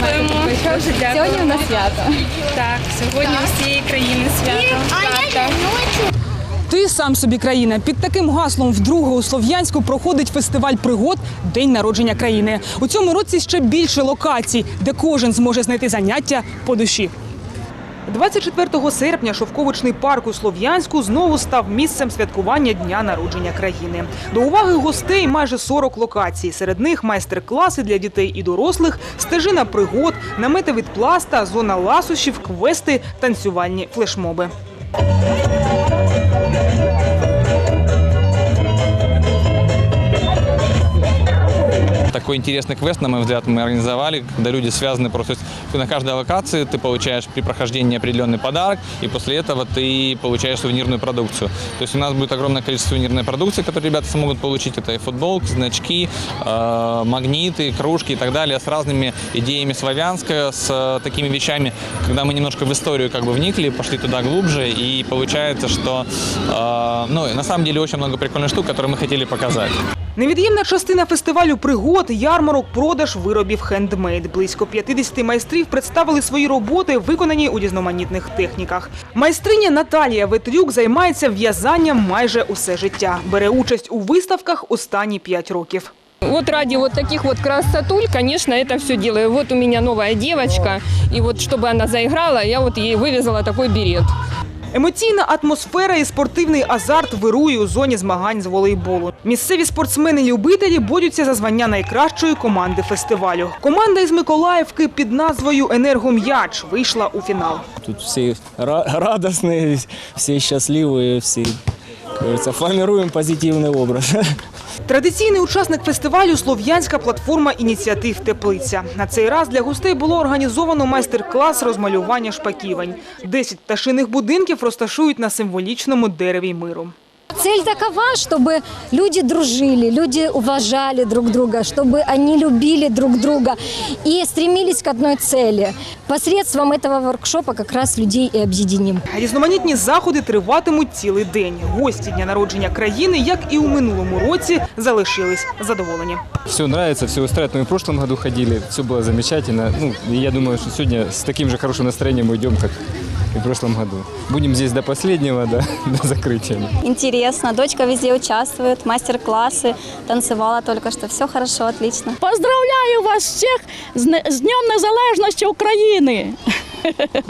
Дякуємо. Дуже. Сьогодні у нас свято. Так, сьогодні так. всієї країни свято. Так, так. Ти сам собі країна. Під таким гаслом вдруге у Слов'янську проходить фестиваль пригод День народження країни. У цьому році ще більше локацій, де кожен зможе знайти заняття по душі. 24 серпня шовковичний парк у Слов'янську знову став місцем святкування дня народження країни. До уваги гостей майже 40 локацій. Серед них майстер-класи для дітей і дорослих, стежина пригод, намети від пласта, зона ласощів, квести, танцювальні флешмоби. Такой интересный квест, на мой взгляд, мы организовали, когда люди связаны просто... то есть на каждой локации ты получаешь при прохождении определенный подарок, и после этого ты получаешь сувенирную продукцию. То есть у нас будет огромное количество сувенирной продукции, которую ребята смогут получить. Это и футболки, значки, э, магниты, кружки и так далее, с разными идеями славянска, с э, такими вещами, когда мы немножко в историю как бы вникли, пошли туда глубже, и получается, что э, ну, на самом деле очень много прикольных штук, которые мы хотели показать. Невід'ємна частина фестивалю пригод, ярмарок, продаж виробів хендмейд. Близько 50 майстрів представили свої роботи, виконані у різноманітних техніках. Майстриня Наталія Ветрюк займається в'язанням майже усе життя. Бере участь у виставках останні 5 років. Вот ради вот таких вот красотуль, конечно, это все делаю. Вот у меня новая девочка, и вот чтобы она заиграла, я вот ей вывязала такой берет. Емоційна атмосфера і спортивний азарт вирує у зоні змагань з волейболу. Місцеві спортсмени-любителі борються за звання найкращої команди фестивалю. Команда із Миколаївки під назвою Енергом'яч вийшла у фінал. Тут всі радісні, всі щасливі, счастливые, все, позитивний образ. Традиційний учасник фестивалю Слов'янська платформа ініціатив Теплиця. На цей раз для гостей було організовано майстер-клас розмалювання шпаківень. Десять пташиних будинків розташують на символічному дереві миру. Цель такова, чтобы люди дружили, люди уважали друг друга, чтобы они любили друг друга и стремились к одной цели. Посредством этого воркшопа как раз людей и объединим. Різноманітні заходи триватимуть цілий день. Гості дня народження країни, як і у минулому році, залишились задоволені. Все нравится, все устраивает. Мы и в прошлом году ходили, все было замечательно. Ну, и я думаю, что сегодня с таким же хорошим настроением уйдем, как и в прошлом году. Будем здесь до последнего, до, до закрытия. Интересно, дочка везде участвует, мастер-классы, танцевала только что. Все хорошо, отлично. Поздравляю вас всіх з не- з Днем Незалежності України!